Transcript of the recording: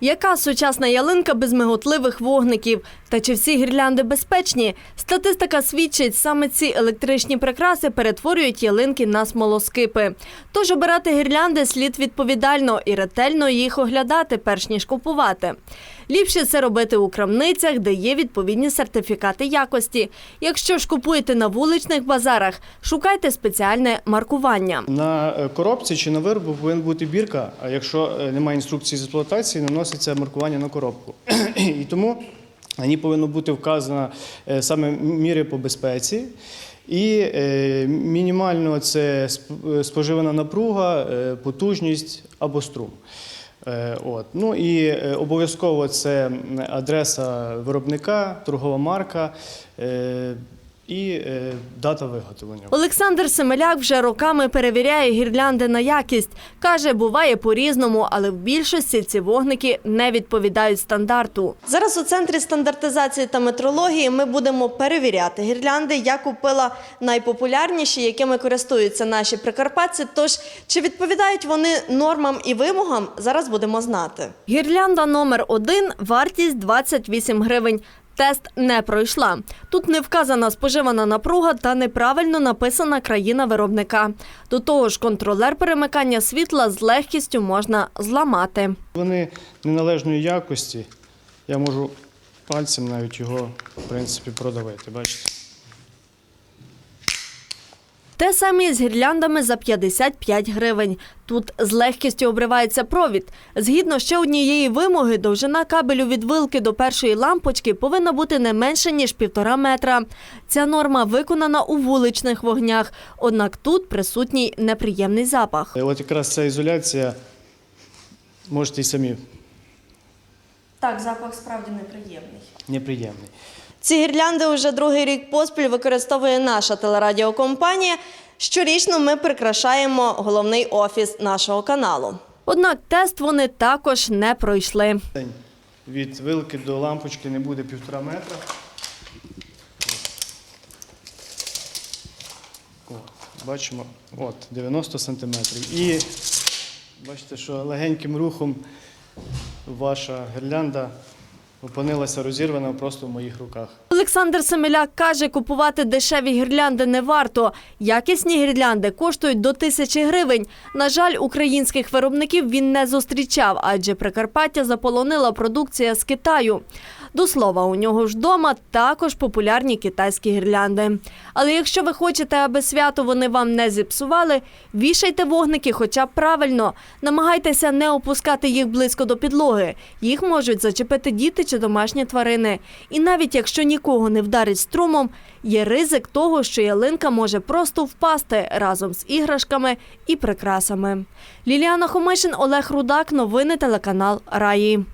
Яка сучасна ялинка без миготливих вогників? Та чи всі гірлянди безпечні? Статистика свідчить, саме ці електричні прикраси перетворюють ялинки на смолоскипи. Тож обирати гірлянди слід відповідально і ретельно їх оглядати, перш ніж купувати. Ліпше це робити у крамницях, де є відповідні сертифікати якості. Якщо ж купуєте на вуличних базарах, шукайте спеціальне маркування. На е, коробці чи на виробу повинна бути бірка, а якщо е, немає інструкції з експлуатації, наноситься маркування на коробку. І тому на ній повинно бути вказано е, саме міри по безпеці. І е, мінімально це е, споживана напруга, потужність або струм. От. Ну і обов'язково це адреса виробника, торгова марка і е, дата виготовлення. Олександр Семеляк вже роками перевіряє гірлянди на якість. Каже, буває по-різному, але в більшості ці вогники не відповідають стандарту. Зараз у центрі стандартизації та метрології ми будемо перевіряти гірлянди. Я купила найпопулярніші, якими користуються наші прикарпатці. Тож чи відповідають вони нормам і вимогам? Зараз будемо знати. Гірлянда номер один вартість 28 гривень. Тест не пройшла. Тут не вказана споживана напруга та неправильно написана країна виробника. До того ж, контролер перемикання світла з легкістю можна зламати. Вони неналежної якості. Я можу пальцем навіть його, в принципі, продавити. Бачите? Те саме з гірляндами за 55 гривень. Тут з легкістю обривається провід. Згідно ще однієї вимоги, довжина кабелю від вилки до першої лампочки повинна бути не менше, ніж півтора метра. Ця норма виконана у вуличних вогнях, однак тут присутній неприємний запах. От якраз ця ізоляція, можете і самі Так, запах справді неприємний. неприємний. Ці гірлянди уже другий рік поспіль використовує наша телерадіокомпанія. Щорічно ми прикрашаємо головний офіс нашого каналу. Однак тест вони також не пройшли. Від вилки до лампочки не буде півтора метра. Бачимо, от, 90 сантиметрів. І бачите, що легеньким рухом ваша гірлянда опинилася розірвана просто в моїх руках. Олександр Семеляк каже, купувати дешеві гірлянди не варто. Якісні гірлянди коштують до тисячі гривень. На жаль, українських виробників він не зустрічав, адже Прикарпаття заполонила продукція з Китаю. До слова, у нього ж вдома також популярні китайські гірлянди. Але якщо ви хочете, аби свято вони вам не зіпсували, вішайте вогники хоча б правильно. Намагайтеся не опускати їх близько до підлоги. Їх можуть зачепити діти чи домашні тварини. І навіть якщо нікого не вдарить струмом, є ризик того, що ялинка може просто впасти разом з іграшками і прикрасами. Ліліана Хомишин, Олег Рудак, новини телеканал Раї.